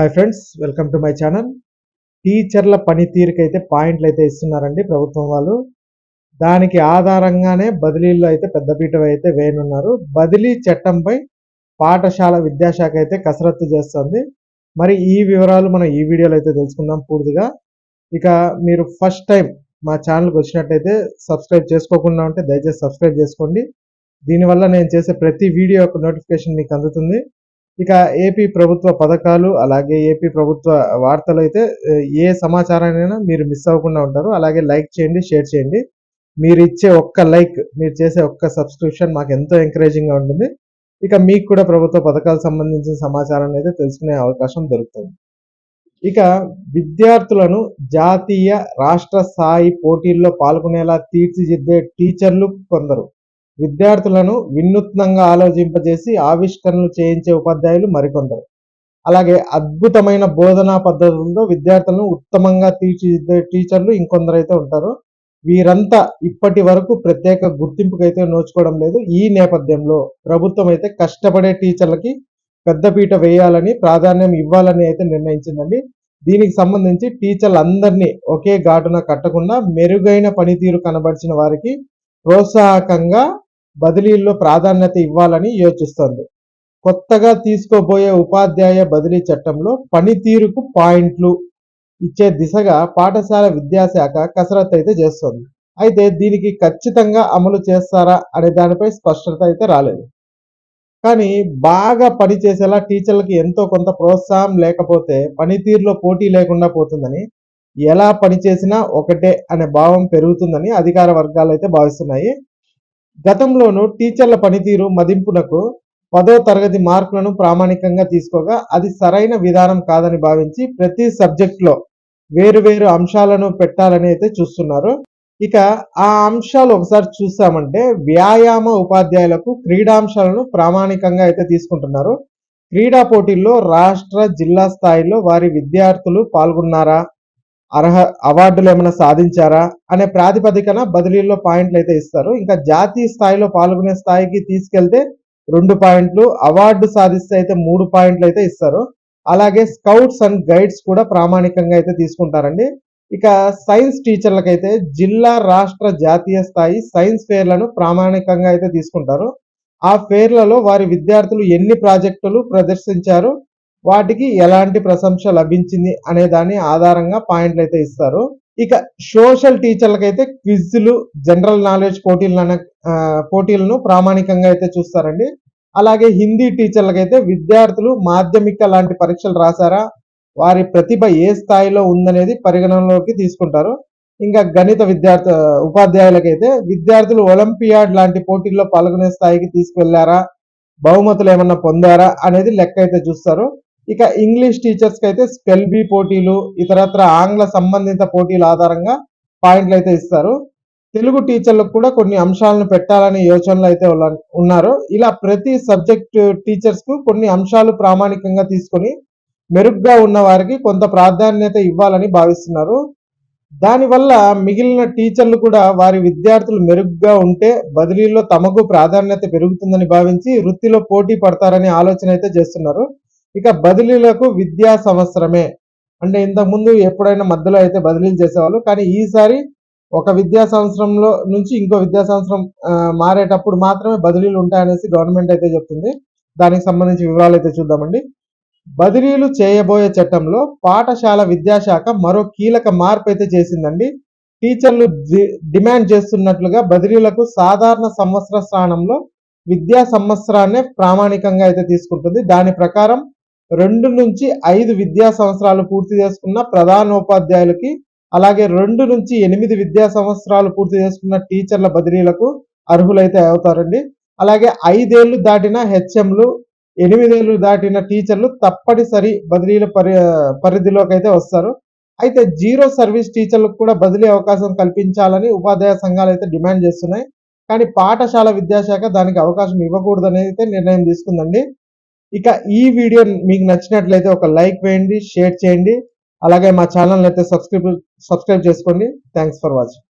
Hi friends welcome to my channel టీచర్ల పనితీరుకి అయితే పాయింట్లు అయితే ఇస్తున్నారండి ప్రభుత్వం వాళ్ళు. దానికి ఆధారంగానే బదిలీలు అయితే పెద్దపీట అయితే వేయనున్నారు. బదిలీ చట్టంపై పాఠశాల విద్యాశాఖ అయితే కసరత్తు చేస్తుంది. మరి ఈ వివరాలు మనం ఈ వీడియోలో అయితే తెలుసుకుందాం పూర్తిగా. ఇక మీరు ఫస్ట్ టైం మా ఛానల్కి వచ్చినట్టయితే సబ్స్క్రైబ్ చేసుకోకుండా ఉంటే దయచేసి సబ్స్క్రైబ్ చేసుకోండి. దీనివల్ల నేను చేసే ప్రతి వీడియో యొక్క నోటిఫికేషన్ మీకు అందుతుంది. ఇక ఏపీ ప్రభుత్వ పథకాలు అలాగే ఏపీ ప్రభుత్వ వార్తలు అయితే ఏ సమాచారాన్ని మీరు మిస్ అవ్వకుండా ఉంటారు. అలాగే లైక్ చేయండి షేర్ చేయండి. మీరు ఇచ్చే ఒక్క లైక్ మీరు చేసే ఒక్క సబ్స్క్రిప్షన్ మాకు ఎంతో ఎంకరేజింగ్గా ఉంటుంది. ఇక మీకు కూడా ప్రభుత్వ పథకాలకు సంబంధించిన సమాచారాన్ని అయితే తెలుసుకునే అవకాశం దొరుకుతుంది. ఇక విద్యార్థులను జాతీయ రాష్ట్ర స్థాయి పోటీల్లో పాల్గొనేలా తీర్చిదిద్దే టీచర్లు కొందరు. విద్యార్థులను వినూత్నంగా ఆలోచింపజేసి ఆవిష్కరణలు చేయించే ఉపాధ్యాయులు మరికొందరు. అలాగే అద్భుతమైన బోధనా పద్ధతులతో విద్యార్థులను ఉత్తమంగా తీర్చిదిద్దే టీచర్లు ఇంకొందరైతే ఉంటారు. వీరంతా ఇప్పటి వరకు ప్రత్యేక గుర్తింపుకైతే నోచుకోవడం లేదు. ఈ నేపథ్యంలో ప్రభుత్వం అయితే కష్టపడే టీచర్లకి పెద్దపీట వేయాలని ప్రాధాన్యం ఇవ్వాలని అయితే నిర్ణయించిందండి. దీనికి సంబంధించి టీచర్లందరినీ ఒకే ఘాటున కట్టకుండా మెరుగైన పనితీరు కనబరిచిన వారికి ప్రోత్సాహకంగా బదిలీల్లో ప్రాధాన్యత ఇవ్వాలని యోచిస్తోంది. కొత్తగా తీసుకోబోయే ఉపాధ్యాయ బదిలీ చట్టంలో పనితీరుకు పాయింట్లు ఇచ్చే దిశగా పాఠశాల విద్యాశాఖ కసరత్తు అయితే చేస్తోంది. అయితే దీనికి ఖచ్చితంగా అమలు చేస్తారా అనే దానిపై స్పష్టత అయితే రాలేదు. కానీ బాగా పని చేసేలా టీచర్లకి ఎంతో కొంత ప్రోత్సాహం లేకపోతే పనితీరులో పోటీ లేకుండా పోతుందని ఎలా పనిచేసినా ఒకటే అనే భావం పెరుగుతుందని అధికార వర్గాలు అయితే భావిస్తున్నాయి. గతంలోనూ టీచర్ల పనితీరు మదింపునకు పదో తరగతి మార్కులను ప్రామాణికంగా తీసుకోగా అది సరైన విధానం కాదని భావించి ప్రతి సబ్జెక్ట్లో వేరు వేరు అంశాలను పెట్టాలని అయితే చూస్తున్నారు. ఇక ఆ అంశాలు ఒకసారి చూసామంటే వ్యాయామ ఉపాధ్యాయులకు క్రీడాంశాలను ప్రామాణికంగా అయితే తీసుకుంటున్నారు. క్రీడా పోటీల్లో రాష్ట్ర జిల్లా స్థాయిలో వారి విద్యార్థులు పాల్గొన్నారా? అర్హ అవార్డులు ఏమైనా సాధించారా అనే ప్రాతిపదికన బదిలీల్లో పాయింట్లు అయితే ఇస్తారు. ఇంకా జాతీయ స్థాయిలో పాల్గొనే స్థాయికి తీసుకెళ్తే రెండు పాయింట్లు అవార్డు సాధిస్తే అయితే మూడు పాయింట్లు అయితే ఇస్తారు. అలాగే స్కౌట్స్ అండ్ గైడ్స్ కూడా ప్రామాణికంగా అయితే తీసుకుంటారండి. ఇక సైన్స్ టీచర్లకైతే జిల్లా రాష్ట్ర జాతీయ స్థాయి సైన్స్ ఫేర్లను ప్రామాణికంగా అయితే తీసుకుంటారు. ఆ ఫేర్లలో వారి విద్యార్థులు ఎన్ని ప్రాజెక్టులు ప్రదర్శించారు వాటికి ఎలాంటి ప్రశంస లభించింది అనే దాని ఆధారంగా పాయింట్లు అయితే ఇస్తారు. ఇక సోషల్ టీచర్లకైతే క్విజ్లు జనరల్ నాలెడ్జ్ పోటీలను పోటీలను ప్రామాణికంగా అయితే చూస్తారండి. అలాగే హిందీ టీచర్లకైతే విద్యార్థులు మాధ్యమిక లాంటి పరీక్షలు రాశారా వారి ప్రతిభ ఏ స్థాయిలో ఉందనేది పరిగణనలోకి తీసుకుంటారు. ఇంకా గణిత విద్యార్థి ఉపాధ్యాయులకైతే విద్యార్థులు ఒలింపియాడ్ లాంటి పోటీల్లో పాల్గొనే స్థాయికి తీసుకువెళ్ళారా బహుమతులు ఏమన్నా పొందారా అనేది లెక్క అయితే చూస్తారు. ఇక ఇంగ్లీష్ టీచర్స్కి అయితే స్పెల్ బి పోటీలు ఇతరత్ర ఆంగ్ల సంబంధిత పోటీల ఆధారంగా పాయింట్లు అయితే ఇస్తారు. తెలుగు టీచర్లకు కూడా కొన్ని అంశాలను పెట్టాలనే యోచనలు అయితే ఉన్నారు. ఇలా ప్రతి సబ్జెక్ట్ టీచర్స్కు కొన్ని అంశాలు ప్రామాణికంగా తీసుకొని మెరుగ్గా ఉన్న వారికి కొంత ప్రాధాన్యత ఇవ్వాలని భావిస్తున్నారు. దానివల్ల మిగిలిన టీచర్లు కూడా వారి విద్యార్థులు మెరుగ్గా ఉంటే బదిలీలో తమకు ప్రాధాన్యత పెరుగుతుందని భావించి వృత్తిలో పోటీ పడతారనే ఆలోచన అయితే చేస్తున్నారు. ఇక బదిలీలకు విద్యా సంవత్సరమే. అంటే ఇంతకుముందు ఎప్పుడైనా మధ్యలో అయితే బదిలీలు చేసేవాళ్ళు కానీ ఈసారి ఒక విద్యా సంవత్సరంలో నుంచి ఇంకో విద్యా సంవత్సరం మారేటప్పుడు మాత్రమే బదిలీలు ఉంటాయనేసి గవర్నమెంట్ అయితే చెప్తుంది. దానికి సంబంధించి వివరాలు అయితే చూద్దామండి. బదిలీలు చేయబోయే చట్టంలో పాఠశాల విద్యాశాఖ మరో కీలక మార్పు అయితే చేసిందండి. టీచర్లు డిమాండ్ చేస్తున్నట్లుగా బదిలీలకు సాధారణ సంవత్సర స్థానంలో విద్యా సంవత్సరాన్నే ప్రామాణికంగా అయితే తీసుకుంటుంది. దాని ప్రకారం రెండు నుంచి ఐదు విద్యా సంవత్సరాలు పూర్తి చేసుకున్న ప్రధానోపాధ్యాయులకి అలాగే రెండు నుంచి ఎనిమిది విద్యా సంవత్సరాలు పూర్తి చేసుకున్న టీచర్ల బదిలీలకు అర్హులైతే అవుతారండి. అలాగే ఐదేళ్ళు దాటిన హెచ్ఎంలు ఎనిమిదేళ్ళు దాటిన టీచర్లు తప్పనిసరి బదిలీల పరి పరిధిలోకి అయితే వస్తారు. అయితే జీరో సర్వీస్ టీచర్లకు కూడా బదిలీ అవకాశం కల్పించాలని ఉపాధ్యాయ సంఘాలు అయితే డిమాండ్ చేస్తున్నాయి. కానీ పాఠశాల విద్యాశాఖ దానికి అవకాశం ఇవ్వకూడదని అయితే నిర్ణయం తీసుకుందండి. ఇక ఈ వీడియో మీకు నచ్చినట్లయితే ఒక లైక్ వేయండి షేర్ చేయండి. అలాగే మా ఛానల్ అయితే సబ్స్క్రైబ్ సబ్స్క్రైబ్ చేసుకోండి. Thanks for watching